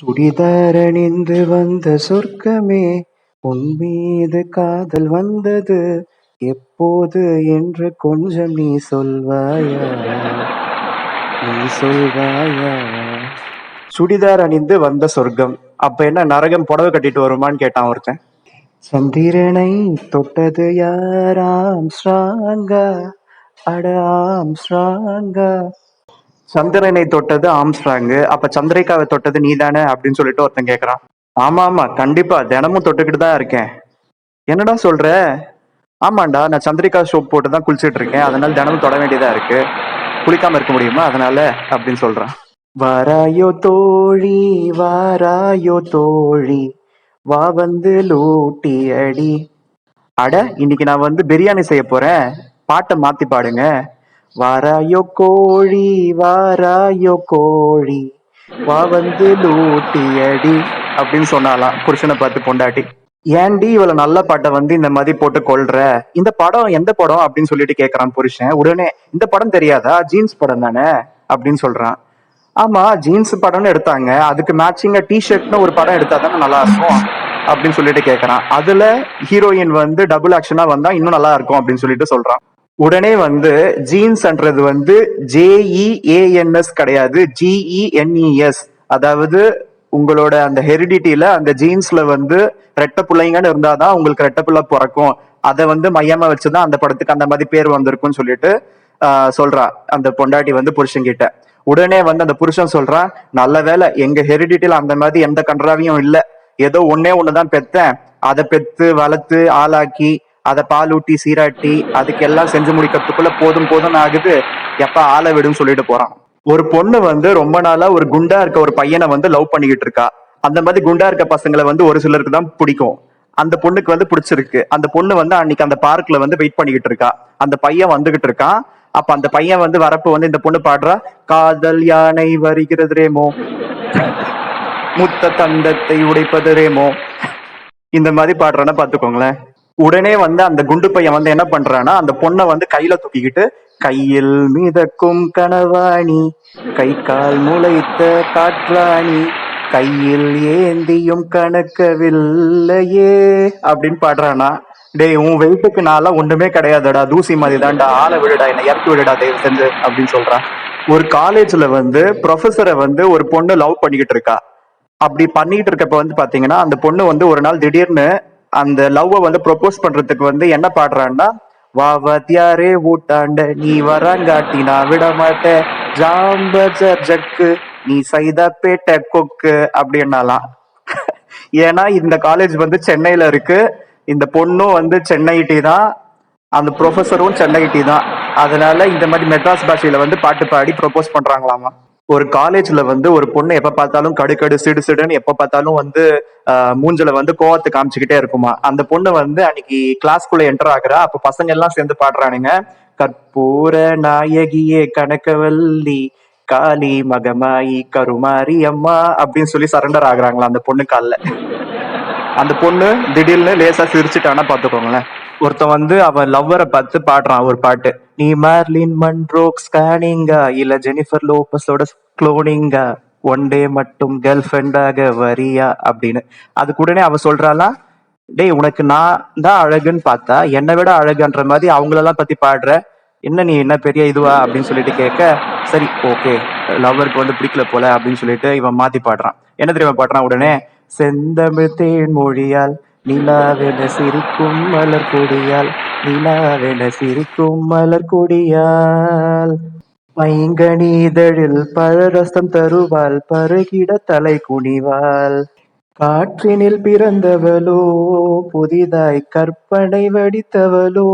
சுடிதார் அணிந்து வந்த சொர்க்கமே உன் மீது காதல் வந்தது எப்போது என்று கொஞ்சம் நீ சொல்வாயா? நீ சொல்வாயா? சுடிதார் அணிந்து வந்த சொர்க்கம். அப்ப என்ன நரகம் புடவை கட்டிட்டு வருமான்னு கேட்டான் ஒருத்தன். சந்திரனை தொட்டது யாராம் ஸ்ராங்கா. அட ஆம் ஸ்ராங்கா. சந்திரனை தொட்டது ஆம்ஸ்ட்ராங்கு அப்ப சந்திரிகாவை தொட்டது நீதானே அப்படின்னு சொல்லிட்டு ஒருத்தன் கேக்குறான். ஆமா ஆமா கண்டிப்பா. தினமும் தொட்டுக்கிட்டு தான் இருக்கேன். என்னடா சொல்ற? ஆமாண்டா நான் சந்திரிகா சோப் போட்டு தான் குளிச்சுட்டு இருக்கேன். அதனால தினமும் தொட வேண்டியதா இருக்கு. குளிக்காம இருக்க முடியுமா? அதனால அப்படின்னு சொல்றான். வாராயோ தோழி வாராயோ தோழி வா வந்து லூட்டி அடி. அட இன்னைக்கு நான் வந்து பிரியாணி செய்ய போறேன். பாட்டை மாத்தி பாடுங்க. வாராயோ கோழி வாராயோ கோழி வா வந்து லூட்டி அடி. அப்படின்னு சொன்னாலாம் புருஷனை பார்த்து பொண்டாட்டி. ஏன்டி இவ்வளவு நல்ல பாட்டை வந்து இந்த மாதிரி போட்டு கொள்ற இந்த படம் எந்த படம் அப்படின்னு சொல்லிட்டு கேக்குறான் புருஷன். உடனே இந்த படம் தெரியாதா? ஜீன்ஸ் படம் தானே? அப்படின்னு சொல்றான். ஆமா ஜீன்ஸ் படம்னு எடுத்தாங்க. அதுக்கு மேட்சிங்கா டி ஷர்ட்னு ஒரு படம் எடுத்தா தானே நல்லா இருக்கும் அப்படின்னு சொல்லிட்டு கேக்குறான். அதுல ஹீரோயின் வந்து டபுள் ஆக்ஷனா வந்தா இன்னும் நல்லா இருக்கும் அப்படின்னு சொல்லிட்டு சொல்றான். உடனே வந்து ஜீன்ஸ்ன்றது வந்து ஜேஇஏஎன்எஸ் கிடையாது. ஜிஇஎன்இஎஸ் அதாவது உங்களோட அந்த ஹெரிடிட்டியில அந்த ஜீன்ஸ்ல வந்து ரெட்ட பிள்ளைங்கன்னு இருந்தாதான் உங்களுக்கு ரெட்ட பிள்ளை பிறக்கும். அதை வந்து மையமா வச்சுதான் அந்த படத்துக்கு அந்த மாதிரி பேர் வந்திருக்கும்னு சொல்லிட்டு ஆஹ் சொல்றா அந்த பொண்டாட்டி வந்து புருஷன் கிட்ட உடனே வந்து அந்த புருஷன் சொல்றான் நல்ல வேலை எங்க ஹெரிடிட்டியில அந்த மாதிரி எந்த கன்றாவியும் இல்லை. ஏதோ ஒன்னே ஒண்ணுதான் பெத்தேன். அதை பெத்து வளர்த்து ஆளாக்கி அதை பாலூட்டி சீராட்டி அதுக்கெல்லாம் செஞ்சு முடிக்கிறதுக்குள்ள போதும் போதும் ஆகுது. எப்ப ஆளை விடுன்னு சொல்லிட்டு போறான். ஒரு பொண்ணு வந்து ரொம்ப நாளா ஒரு குண்டா இருக்க ஒரு பையனை வந்து லவ் பண்ணிக்கிட்டு இருக்கா. அந்த மாதிரி குண்டா இருக்க பசங்களை வந்து ஒரு சிலருக்கு தான் பிடிக்கும். அந்த பொண்ணுக்கு வந்து பிடிச்சிருக்கு. அந்த பொண்ணு வந்து அன்னைக்கு அந்த பார்க்ல வந்து வெயிட் பண்ணிக்கிட்டு இருக்கா. அந்த பையன் வந்துகிட்டு இருக்கான். அப்ப அந்த பையன் வந்து வரப்போ வந்து இந்த பொண்ணு பாடுறா காதல் யானை வருகிறது ரேமோ? முத்த தந்தத்தை உடைப்பது ரேமோ? இந்த மாதிரி பாடுறான்னா பாத்துக்கோங்களேன். உடனே வந்து அந்த குண்டு பையன் வந்து என்ன பண்றான்னா அந்த பொண்ணை வந்து கையில தூக்கிக்கிட்டு கையில் மிதக்கும் கனவாணி கை கால் முளைத்த காற்றாணி கையில் ஏந்தியும் கணக்கவில்லையே அப்படின்னு பாடுறானா. டேய் உன் வெயிட்டுக்கு நாளா ஒண்ணுமே கிடையாதுடா தூசி மாதிரி தான்டா ஆளை விடுடா என்னை இறக்கி விடுடா தயவு செஞ்சு அப்படின்னு சொல்றான். ஒரு காலேஜ்ல வந்து ப்ரொஃபஸரை வந்து ஒரு பொண்ணு லவ் பண்ணிக்கிட்டு இருக்கா. அப்படி பண்ணிட்டு இருக்கப்ப வந்து பாத்தீங்கன்னா அந்த பொண்ணு வந்து ஒரு நாள் திடீர்னு அந்த லவ்வை வந்து ப்ரொபோஸ் பண்றதுக்கு வந்து என்ன பாடுறான்னா வா வாத்தியாரே ஊட்டாண்ட நீ வராங்காட்டி நான் விட மாட்டேன் ஜாம்பஜர் ஜக்கு நீ சைதா பேட்ட கொக்கு அப்படின்னாலாம். ஏன்னா இந்த காலேஜ் வந்து சென்னையில இருக்கு. இந்த பொண்ணும் வந்து சென்னை தான். அந்த ப்ரொஃபஸரும் சென்னை டி தான். அதனால இந்த மாதிரி மெட்ராஸ் பாஷையில வந்து பாட்டு பாடி ப்ரொபோஸ் பண்றாங்களாமா. ஒரு காலேஜ்ல வந்து ஒரு பொண்ணு எப்ப பார்த்தாலும் கடுக்கடு சிடு சிடுன்னு எப்ப பார்த்தாலும் வந்து மூஞ்சல மூஞ்சில வந்து கோவத்தை காமிச்சுக்கிட்டே இருக்குமா? அந்த பொண்ணு வந்து அன்னைக்கு கிளாஸ்க்குள்ள என்டர் ஆகுறா. அப்ப பசங்க எல்லாம் சேர்ந்து பாடுறானுங்க. கற்பூர நாயகியே கணக்கவல்லி காளி மகமாயி கருமாரி அம்மா அப்படின்னு சொல்லி சரண்டர் ஆகுறாங்களா அந்த பொண்ணு கால்ல. அந்த பொண்ணு திடீர்னு லேசா சிரிச்சுட்டானா பாத்துக்கோங்களேன் ஒருத்தன் வந்து அவன் லவ்வரை பார்த்து பாடுறான் ஒரு பாட்டு. நீ மார்லின் மன்ரோக் ஸ்கேனிங்கா இல்ல ஜெனிஃபர் லோபஸோட குளோனிங்கா? ஒன் டே மட்டும் கேர்ள் ஃப்ரெண்டாக வரியா? அப்படின்னு. அதுக்கு உடனே அவ சொல்றாளா டேய் உனக்கு நான் தான் அழகுன்னு பார்த்தா என்னை விட அழகுன்ற மாதிரி அவங்களெல்லாம் பத்தி பாடுற. என்ன நீ என்ன பெரிய இதுவா? அப்படின்னு சொல்லிட்டு கேட்க சரி ஓகே லவ்வருக்கு வந்து பிடிக்கல போல அப்படின்னு சொல்லிட்டு இவன் மாத்தி பாடுறான். என்ன தெரியுமா பாடுறான் உடனே செந்தமிழ் தேன் மொழியால் நிலாவென சிரிக்கும் மலர் கொடியால் நிலாவென சிரிக்கும் மலர் கொடியால். பைங்கணிதழில் பழரசம் தருவாள் பருகிட தலை குனிவாள். காற்றினில் பிறந்தவளோ புதிதாய் கற்பனை வடித்தவளோ.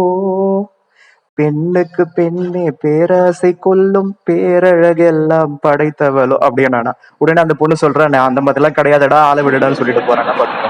பெண்ணுக்கு பெண்ணே பேராசை கொல்லும் பேரழகெல்லாம் படைத்தவளோ. அப்படின்னா நானா உடனே அந்த பொண்ணு சொல்றேன் நான் அந்த மாதிரிலாம் கிடையாதடா ஆளை விடுடான்னு சொல்லிட்டு போறேன்